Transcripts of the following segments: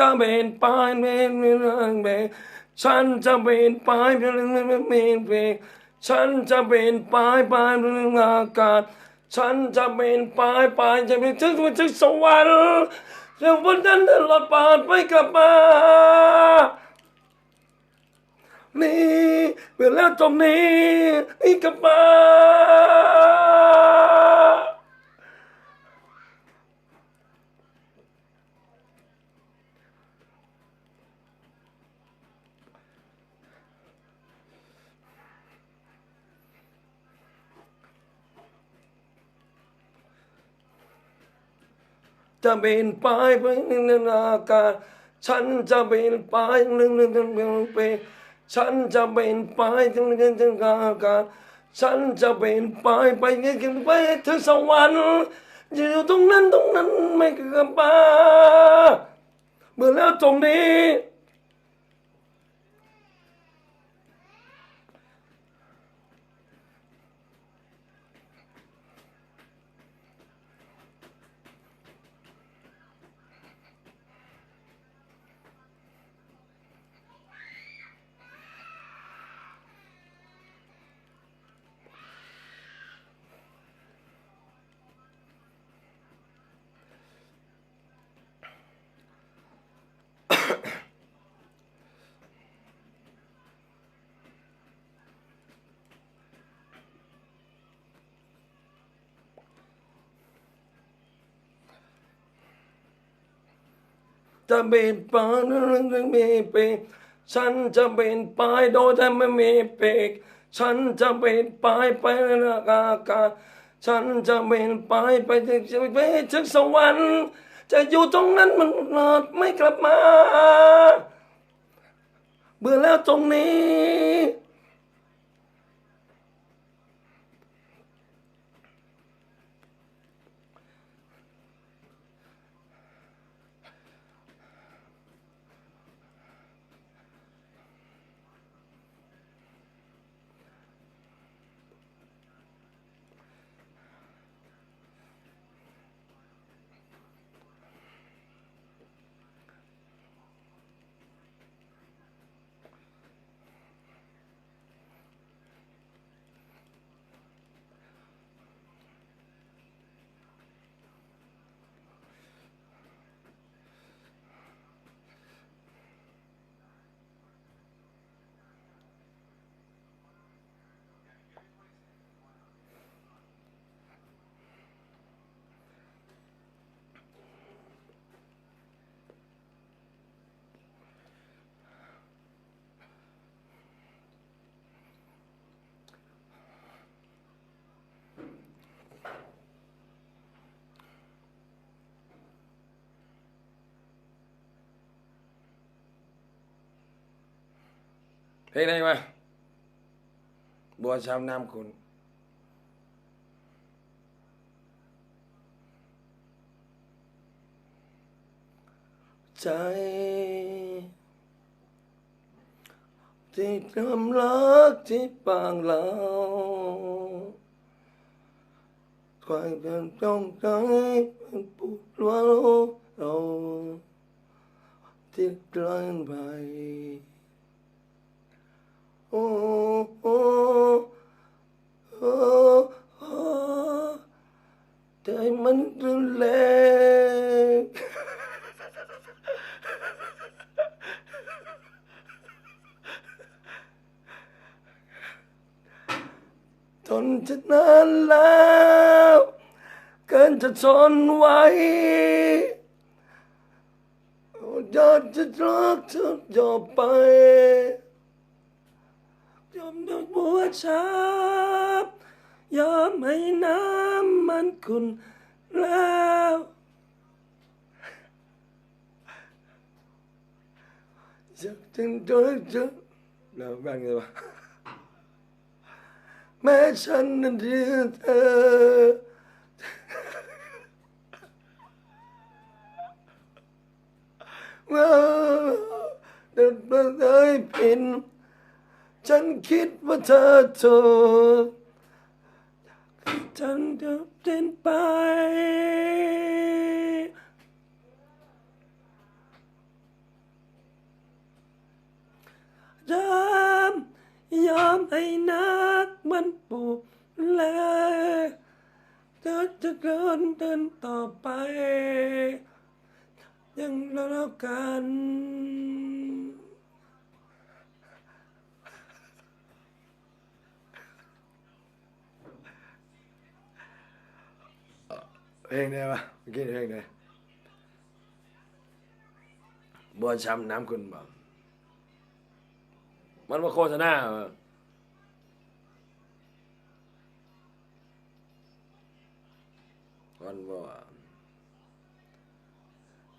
จะเป็นไปเป็นเรื่องเบฉันจะเป็นไปเป็นเรื่องเบฉันจะเป็นไปไปเรื่องอากาศฉันจะเป็นไปไปจะเป็นถึงถึงสวรรค์เรื่องบนนั้นตลอดปาดไม่กลับมานี่เวลาตรงนี้อีกกลับมา จะเป็นไปไปในอากาศฉันจะเป็นไปหนึ่งหนึ่งหนึ่งหนึ่งไปฉันจะเป็นไปถึงหนึ่งถึงอากาศฉันจะเป็นไปไปเงี้ยไปถึงสวรรค์อยู่ตรงนั้นตรงนั้นไม่กลับมาเมื่อแล้วตรงนี้ จะเป็นไปเรื่องไม่มีเปกฉันจะเป็นไปโดยแต่ไม่มีเปกฉันจะเป็นไปไปในอากาศฉันจะเป็นไปไปถึงไปถึงสวรรค์ จะอยู่ตรงนั้นมันไม่กลับมา เบื่อแล้วตรงนี้ เพลงอะไรมาบัวช้ำน้ำคุณใจ ที่ทำรักที่ปางเราความเป็นต้องใจเป็นปวดร้าวเราที่กลายไป โอ้โอ้โอ้ใจมันรุนแรงทนจะนานแล้วเกินจะทนไหวอยากจะรักเธอยอไป นบัวช้ำยอมให้น้ำมันขุนแล้วจะถึงตั ฉันคิดว่าเธอถูกฉันจะเต้นไปยอมยอมให้นักมันปลุกแล้วเธอจะเดินเดินต่อไป ยังรักกัน เพลงได้ปะเมื่อกี้เพลงได้บัวช้ำน้ำคุณบ่มันมาโฆษณามันบอก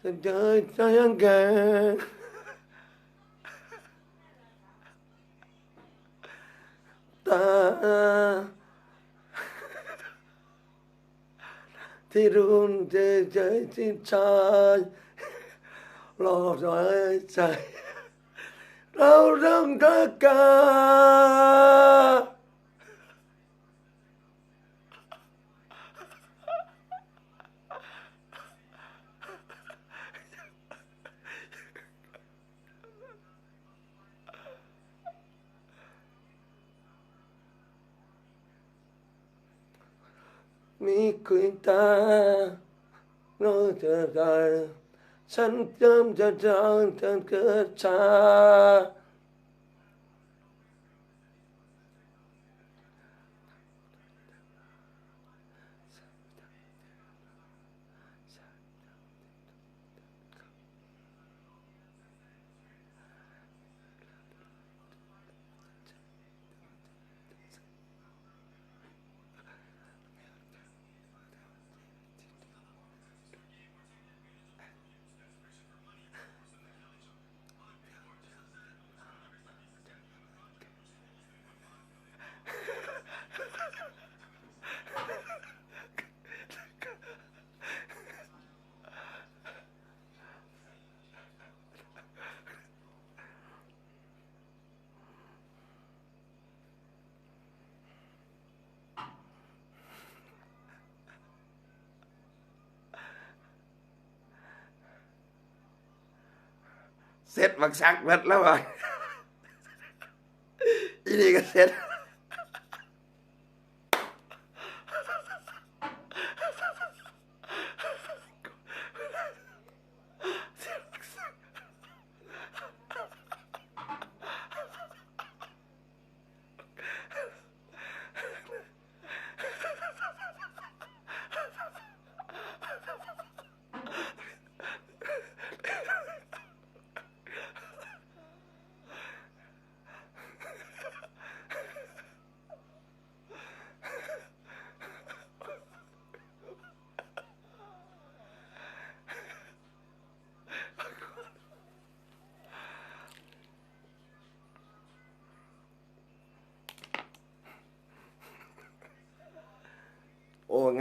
จะเจอใจยังแกตา ที่รุ่นเจอใจที่ชายรอใจใจ เราเริ่ มรักกันมีคุยตาโน้เธอกันฉันเริ่มจะจองเธอเกิดชา เสร็จบักซักเบิดแล้วว่ะอีนี่ก็เสร็จ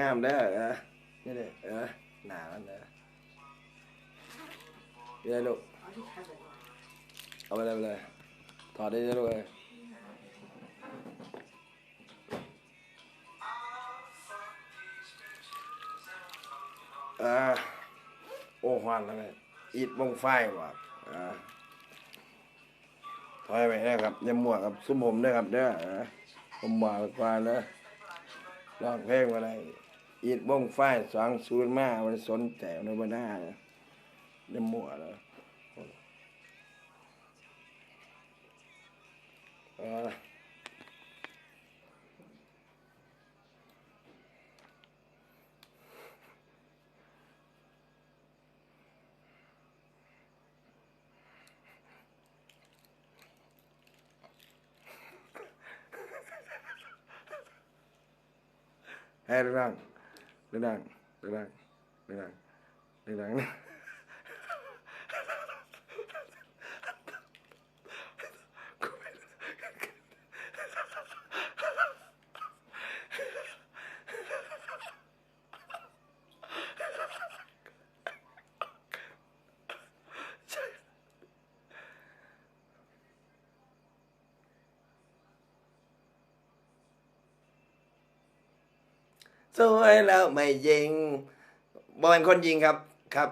งามเด้อเออนี่เด้อเออหนามันเด้อนี่ได้ลูกเอาไปเลยไปเลยถอดได้เลยลูกเอ้ยอ่าโอ้หวานแล้วเนี่ยอีดบงไฟว่ะอ่าถอยไปนะครับย่ามั่วกับซุ้มผมด้วยครับเด้ออ่าผมบอกไว้ก่อนเด้อร้องเพลงอะไร อีดบ้องไฟสองศูนย์มามันสนแต่ในบ้านาเนี่ยมั่วแล้วเอาละให้ ดังดังดังดังดังดังดังน สวยแล้วไม่ยิงบอเป็นคนยิงครับครับ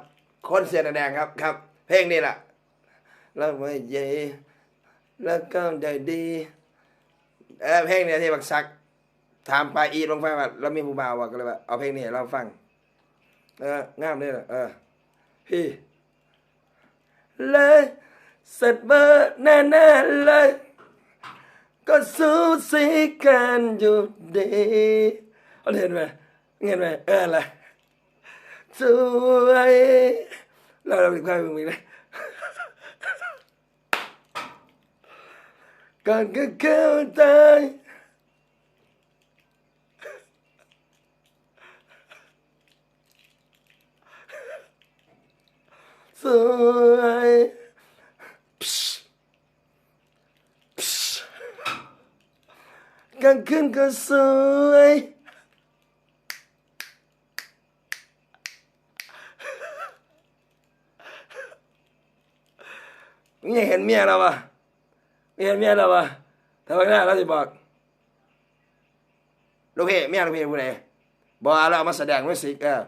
คนเสียแดงครับครับ เพลงนี้แหละแล้วไม่ยิงแล้วก็ได้ดีเออเพลงนี่ยที่บักซักถามปลาอีลงฟังว่าเรามีผู้บ่าวว่าก็เลยว่าเอาเพลงนี้เราฟัง เอองามเลยเหรอเออพี่เลยเสร็จเบอร์แน่ๆเลย ก็สู้สีกันอยู่ดี เอาเห็นไหมเห็นไหมเอออะไรสวยเราเราอีกครั้งหนึ่งอีกเลยก่อนก็เข้าใจสวยกลางคืนก็สวย มึงยังเห็นเมียเราปะมึงเห็นเมียเราปะทำไมหน้าเราจะบอกลูกเพ่เมียลูกเพ่ผู้ใดบอกเราเอามาแสดงมิวสิกเออ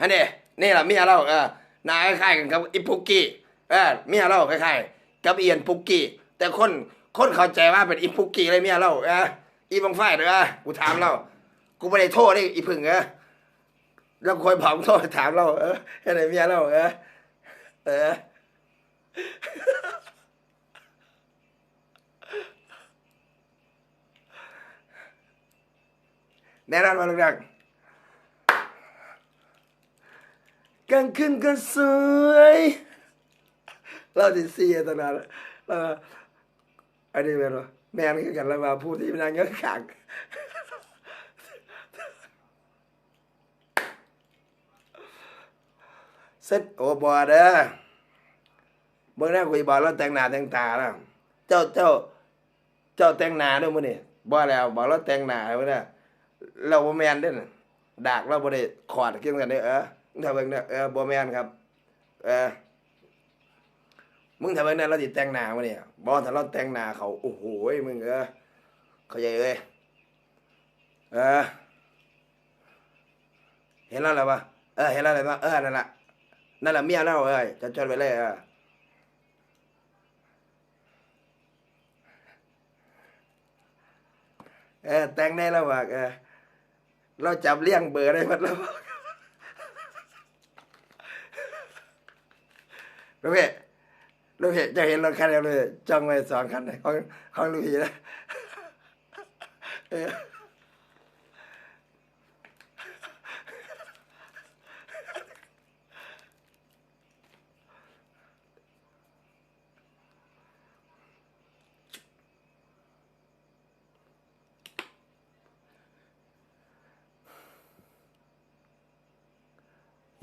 ฮันนี่นี่แหละเมียเราเออหน้าคล้ายๆกันกับอีปุกกี้เออเมียเราคล้ายๆกับเอียนปุกกี้แต่คนคนเข้าใจว่าเป็นอีปุกกี้เลยเมียเราเอออีบังไฟเด้อกูถามเรากูไม่ได้โทษนี่อีพึ่งเออแล้วคอยผอมโทษถามเราเออเห็นไหนเมียเราเออเออ แน่นอนมาลูกดักกลางคืนก็สวยเราจะเสียตอนนั้นแล้วอันนี้เป็นว่าแมนคือกันแล้วมาพูดที่มันนั่งขังเสร็จโอบอเด้อ เมื่อนั้นคุยบอกเราแต่งหน้าแต่งตาแล้วเจ้าเจ้า เจ้าแต่งหน้าด้วยมื้อนี่บ่แล้วบอกเราแต่งหน้ามื้อนี้เราบ่แมนเด้อน่ะดากเราบ่ได้ขอดเกี่ยงกันเด้อเออมึงถ้าเบิ่งเด้อเออบ่แมนครับ เออมึงถ้าเบิ่งนั้นเราสิแต่งหน้ามื้อนี้บ่ถ้าเราแต่งหน้าเขาโอ้โหมึงเออเขาใจเอ้ยเออ เห็นแล้วเหรอวะเออเห็นแล้วเหรอวะเออนั่นแหละนั่นแหละเมียเราเอ้ยจะจดไว้เลยเออ เออแต่งได้แล้วบอกเออเราจับเลี่ยงเบอร์ได้หมดแล้วลูกพี่ลูกพี่จะเห็นรถคันเดียวเลยจ้องไว้สองคันเลยของของลูกพี่นะ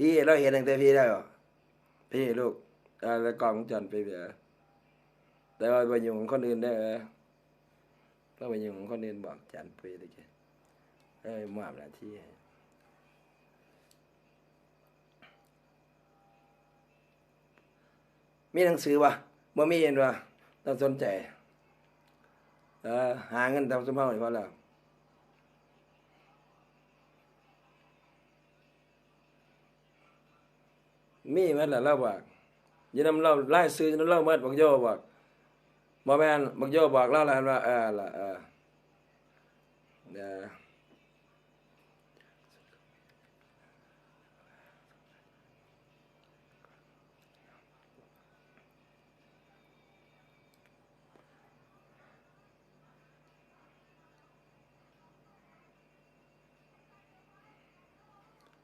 พี่เราเห็นตั้งแต่พี่ได้หรอพี่ลูกออแล้วกองวงจรไปเบียแต่ว่าไปอยู่ของคนอื่นได้เออเราไปอยู่ของคนอื่นบอกจันไปได้แค่เอ้ยมอบหน้าที่มีหนังสือวะบ่มีเห็นวะต้องสนใจ เออหาเงินทำสมภาพให้พอแล้ว มีแม่นละเราบอกยืนนำเราไล่ซื้อยืนนำเราเมื่อบักโยบอกบ่แมนบักโยบอกเราแล้วว่าเออละเออเดี๋ยว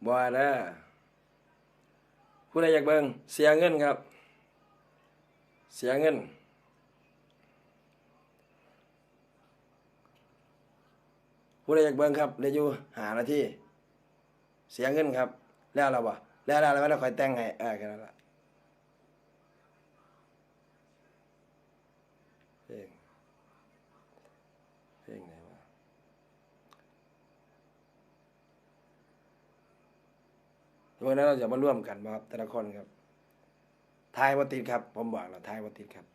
บ่เด้ ผู้ใดอยากเบิ่งเสียเงินครับ เสียเงิน ผู้ใดอยากเบิ่งครับเดี๋ยวอยู่หานาทีเสียเงินครับ แล้วเราบ่แล้วเราแล้วเราคอยแต่งให้เออแค่นั้นละเพลงเพลงไหน วะวันนั้นเราจะมาร่วมกันครับแต่ละคนครับทายวัติดครับ ผมบอกแล้วทายวัติดครับ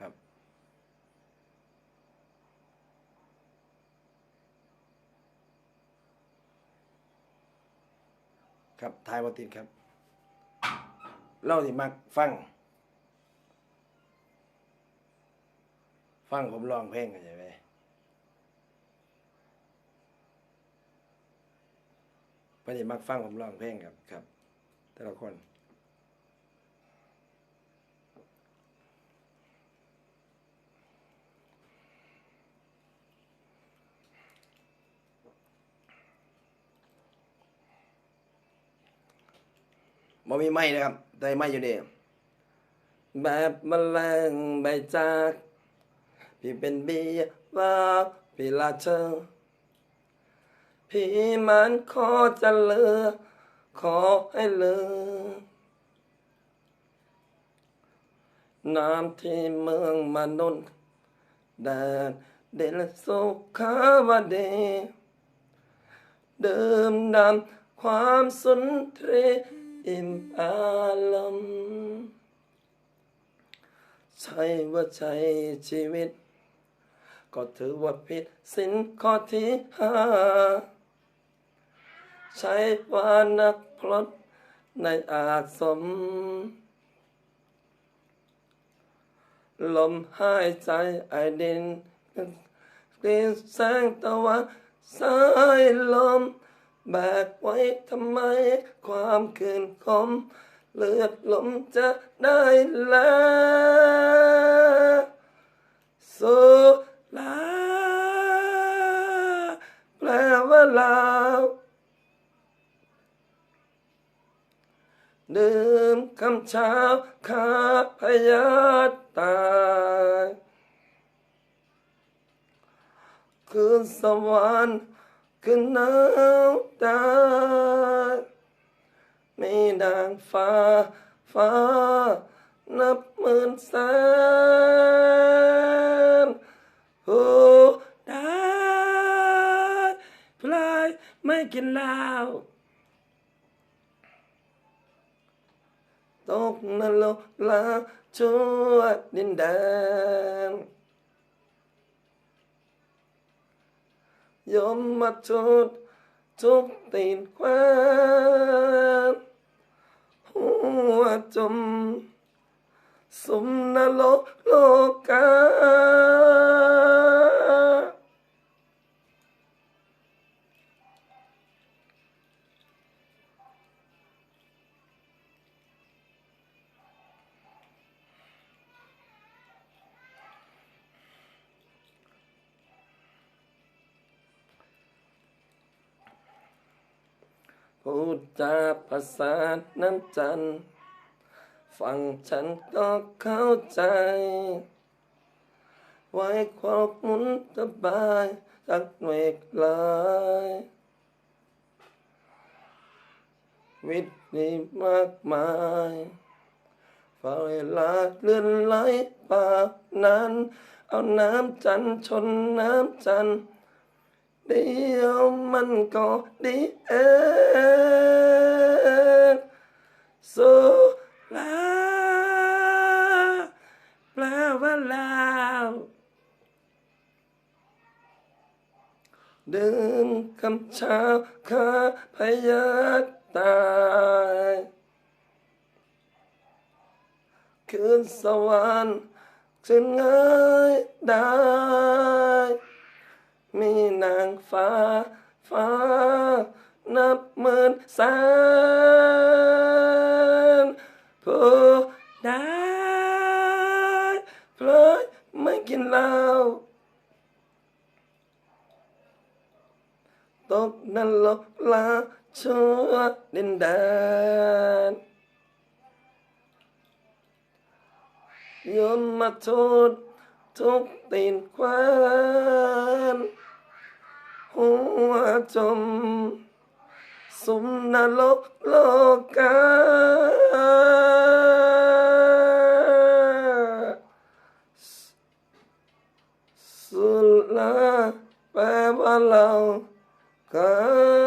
ครับ ครับทายวัติดครับเล่าที่มักฟัง ฟังผมร้องเพลงกันใช่ไหม เพิ่นสิมักฟังผมร้องเพลงครับครับ แต่ละคนบ่มีไม้นะครับแต่ไม้อยู่นี่แบบแมลงใบจาก พี่เป็นเบียว่าพี่ลาเธอ พี่มันขอจะเลือ ขอให้เลือ น้ำที่เมืองมนุษย์แดดเดลสุขาวดีเดิมดำความสุนทรีอิ่มอารมณ์ใช่ว่าใช้ชีวิต ก็ถือว่าผิดสินข้อที่ห้า ใช้ว่านักพลดในอาสม ลมหายใจไอดินกลิ่นแสงตะวันสายลม แบกไว้ทำไมความคืนคม เลือดลมจะได้แล้ว เช้าข้าพยาตายคืนสวรรค์คืนหนาวตายมีนางฟ้า ฟ้า นับหมื่นแสนผู้ได้พลายไม่กินเหล้า ตกนรกลาชั่วดินแดนยมมาทุด พูดจาภาษาน้ำจัน ฟังฉันก็เข้าใจ ไว้ความหมุนสบายจากเวกลายวิธีมากมายฝ่าเวลาเลื่อนไหลปากนั้น เอาน้ำจันชนน้ำจันท เดียวมันก็ดีเองสุลาแปลว่าลาวดื่มคำชาข้าพยาตายคืนสวรรค์จึงง่ายได้ มีนางฟ้า ฟ้า นับหมื่นแสนผู้ได้เพลยไม่กินเหล้าตกนรกลาชั่วดินแดนยมมาทูด ทุกตีนควนหัวจม สุมนรกโลกาสุลาแปลว่าเรากัน